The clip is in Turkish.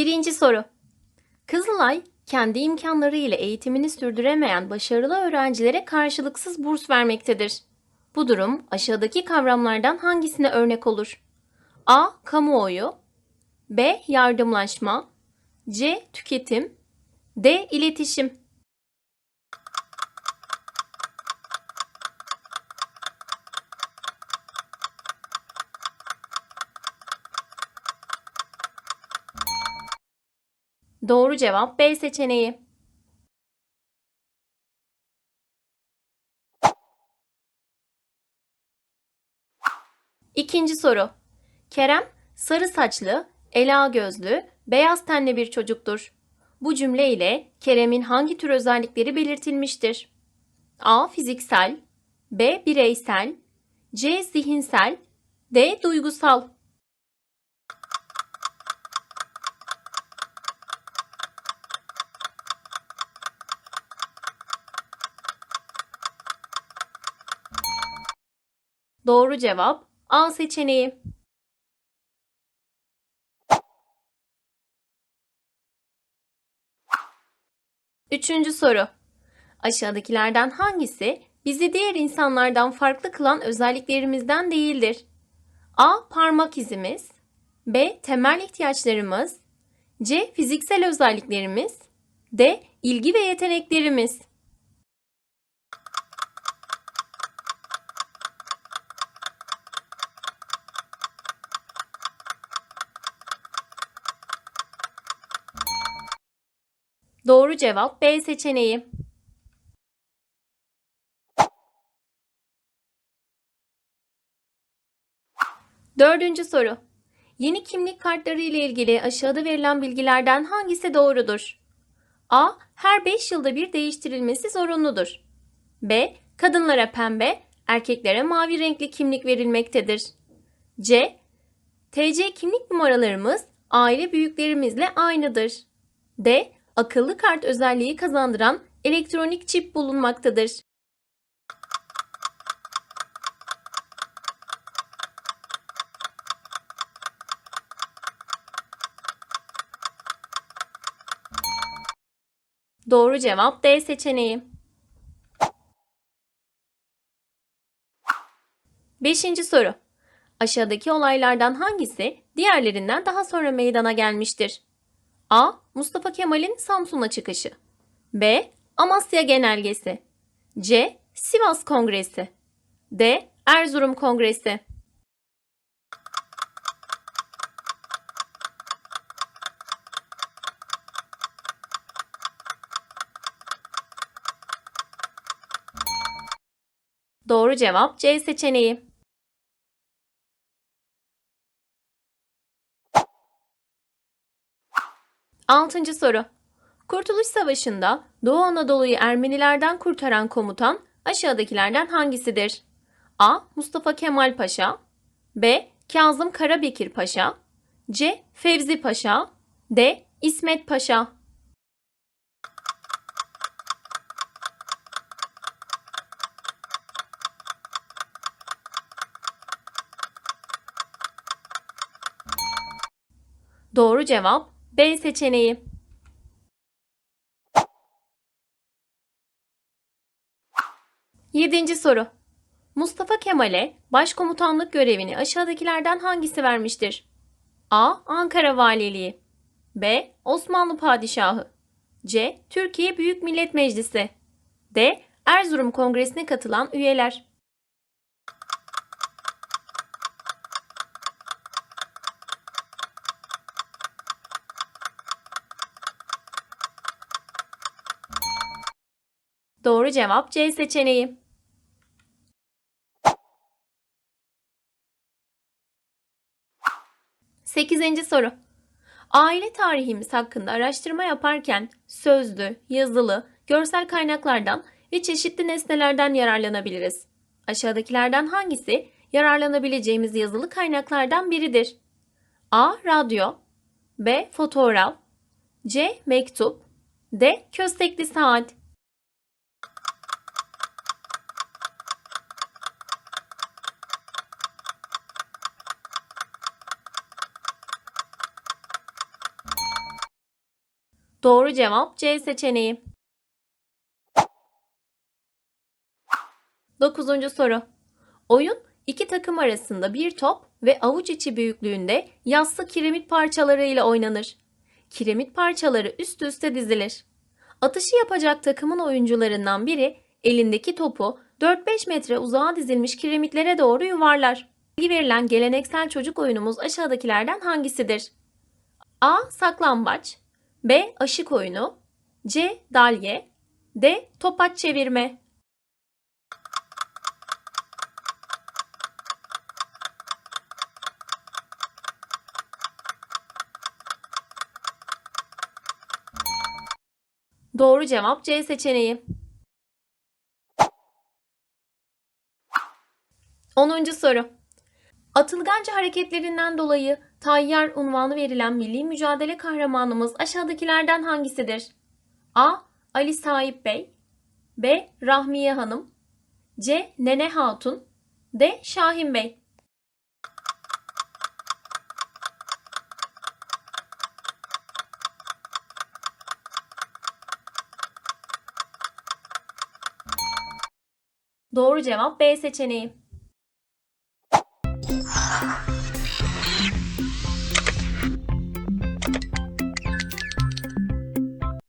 Birinci soru. Kızılay, kendi imkanları ile eğitimini sürdüremeyen başarılı öğrencilere karşılıksız burs vermektedir. Bu durum aşağıdaki kavramlardan hangisine örnek olur? A. Kamuoyu B. Yardımlaşma C. Tüketim D. İletişim Doğru cevap B seçeneği. İkinci soru. Kerem sarı saçlı, ela gözlü, beyaz tenli bir çocuktur. Bu cümle ile Kerem'in hangi tür özellikleri belirtilmiştir? A. Fiziksel B. Bireysel C. Zihinsel D. Duygusal Doğru cevap A seçeneği. Üçüncü soru. Aşağıdakilerden hangisi bizi diğer insanlardan farklı kılan özelliklerimizden değildir? A. Parmak izimiz B. Temel ihtiyaçlarımız C. Fiziksel özelliklerimiz D. ilgi ve yeteneklerimiz Doğru cevap B seçeneği. Dördüncü soru. Yeni kimlik kartları ile ilgili aşağıda verilen bilgilerden hangisi doğrudur? A. Her 5 yılda bir değiştirilmesi zorunludur. B. Kadınlara pembe, erkeklere mavi renkli kimlik verilmektedir. C. TC kimlik numaralarımız aile büyüklerimizle aynıdır. D. Akıllı kart özelliği kazandıran elektronik çip bulunmaktadır. Doğru cevap D seçeneği. Beşinci soru. Aşağıdaki olaylardan hangisi diğerlerinden daha sonra meydana gelmiştir? A. Mustafa Kemal'in Samsun'a çıkışı. B. Amasya Genelgesi. C. Sivas Kongresi. D. Erzurum Kongresi. Doğru cevap C seçeneği. Altıncı soru. Kurtuluş Savaşı'nda Doğu Anadolu'yu Ermenilerden kurtaran komutan aşağıdakilerden hangisidir? A. Mustafa Kemal Paşa B. Kazım Karabekir Paşa C. Fevzi Paşa D. İsmet Paşa Doğru cevap B seçeneği. Yedinci soru. Mustafa Kemal'e başkomutanlık görevini aşağıdakilerden hangisi vermiştir? A. Ankara Valiliği B. Osmanlı Padişahı C. Türkiye Büyük Millet Meclisi D. Erzurum Kongresi'ne katılan üyeler. Doğru cevap C seçeneği. Sekizinci soru. Aile tarihimiz hakkında araştırma yaparken sözlü, yazılı, görsel kaynaklardan ve çeşitli nesnelerden yararlanabiliriz. Aşağıdakilerden hangisi yararlanabileceğimiz yazılı kaynaklardan biridir? A. Radyo B. Fotoğraf C. Mektup D. Köstekli saat Doğru cevap C seçeneği. Dokuzuncu soru. Oyun iki takım arasında bir top ve avuç içi büyüklüğünde yassı kiremit parçaları ile oynanır. Kiremit parçaları üst üste dizilir. Atışı yapacak takımın oyuncularından biri elindeki topu 4-5 metre uzağa dizilmiş kiremitlere doğru yuvarlar. Bilgi verilen geleneksel çocuk oyunumuz aşağıdakilerden hangisidir? A. Saklambaç B. Aşık oyunu C. Dalye D. Topaç çevirme Doğru cevap C seçeneği. 10. soru. Atılganca hareketlerinden dolayı Tayyar unvanı verilen milli mücadele kahramanımız aşağıdakilerden hangisidir? A. Ali Sahip Bey B. Rahmiye Hanım C. Nene Hatun D. Şahin Bey Doğru cevap B seçeneği.